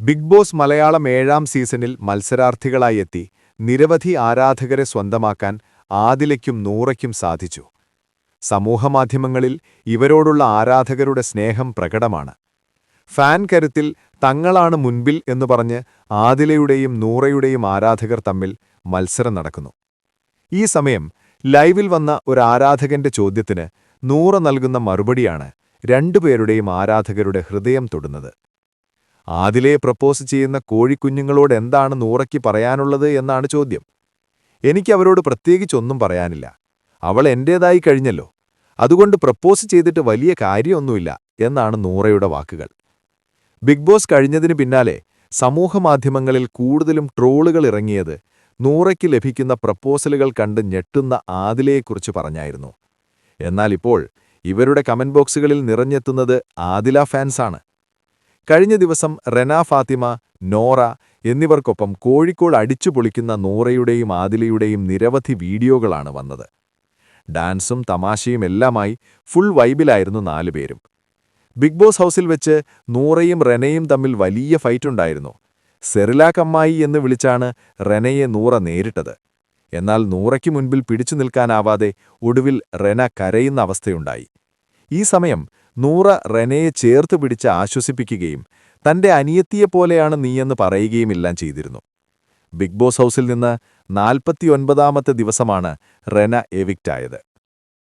Big boss Malayalam ഏഴാം സീസണിൽ മത്സരാർത്ഥികളായി എത്തി നിരവധി ആരാധകരെ സ്വന്തമാക്കാൻ ആദിലയ്ക്കും നൂറയ്ക്കും സാധിച്ചു. സമൂഹമാധ്യമങ്ങളിൽ ഇവരോടുള്ള ആരാധകരുടെ സ്നേഹം പ്രകടമാണ്. ഫാൻ കരുത്തിൽ തങ്ങളാണ് മുൻപിൽ എന്നു പറഞ്ഞ് ആദിലയുടെയും നൂറയുടെയും ആരാധകർ തമ്മിൽ മത്സരം നടക്കുന്നു. ഈ സമയം ലൈവിൽ വന്ന ഒരു ആരാധകന്റെ ചോദ്യത്തിന് നൂറ നൽകുന്ന മറുപടിയാണ് രണ്ടുപേരുടെയും ആരാധകരുടെ ഹൃദയം തൊടുന്നത്. ആദിലെ പ്രപ്പോസ് ചെയ്യുന്ന കോഴിക്കുഞ്ഞുങ്ങളോട് എന്താണ് നൂറയ്ക്ക് പറയാനുള്ളത് എന്നാണ് ചോദ്യം. എനിക്ക് അവരോട് പ്രത്യേകിച്ചൊന്നും പറയാനില്ല. അവൾ എന്റേതായി കഴിഞ്ഞല്ലോ. അതുകൊണ്ട് പ്രപ്പോസ് ചെയ്തിട്ട് വലിയ കാര്യമൊന്നുമില്ല എന്നാണ് നൂറയുടെ വാക്കുകൾ. ബിഗ് ബോസ് കഴിഞ്ഞതിന് പിന്നാലെ സമൂഹമാധ്യമങ്ങളിൽ കൂടുതലും ട്രോളുകൾ ഇറങ്ങിയത് നൂറയ്ക്ക് ലഭിക്കുന്ന പ്രപ്പോസലുകൾ കണ്ട് ഞെട്ടുന്ന ആദിലയെക്കുറിച്ച് പറഞ്ഞായിരുന്നു. എന്നാൽ ഇപ്പോൾ ഇവരുടെ കമന്റ് ബോക്സുകളിൽ നിറഞ്ഞെത്തുന്നത് ആദില ഫാൻസാണ്. കഴിഞ്ഞ ദിവസം റെന ഫാത്തിമ നോറ എന്നിവർക്കൊപ്പം കോഴിക്കോട് അടിച്ചുപൊളിക്കുന്ന നോറയുടെയും ആദിലയുടെയും നിരവധി വീഡിയോകളാണ് വന്നത്. ഡാൻസും തമാശയും എല്ലാമായി ഫുൾ വൈബിലായിരുന്നു നാലുപേരും ബിഗ് ബോസ് ഹൗസിൽ വെച്ച് നൂറയും റെനയും തമ്മിൽ വലിയ ഫൈറ്റുണ്ടായിരുന്നു സെറിലാക്കമ്മായി എന്ന് വിളിച്ചാണ് റെനയെ നൂറ നേരിട്ടത്. എന്നാൽ നൂറയ്ക്ക് മുൻപിൽ പിടിച്ചു നിൽക്കാനാവാതെ ഒടുവിൽ റെന കരയുന്ന അവസ്ഥയുണ്ടായി. ഈ സമയം നൂറ റെനയെ ചേർത്ത് പിടിച്ച് ആശ്വസിപ്പിക്കുകയും തന്റെ അനിയത്തിയെപ്പോലെയാണ് നീയെന്ന് പറയുകയുമെല്ലാം ചെയ്തിരുന്നു. ബിഗ് ബോസ് ഹൗസിൽ നിന്ന് നാൽപ്പത്തിയൊൻപതാമത്തെ ദിവസമാണ് റെന എവിക്റ്റായത്.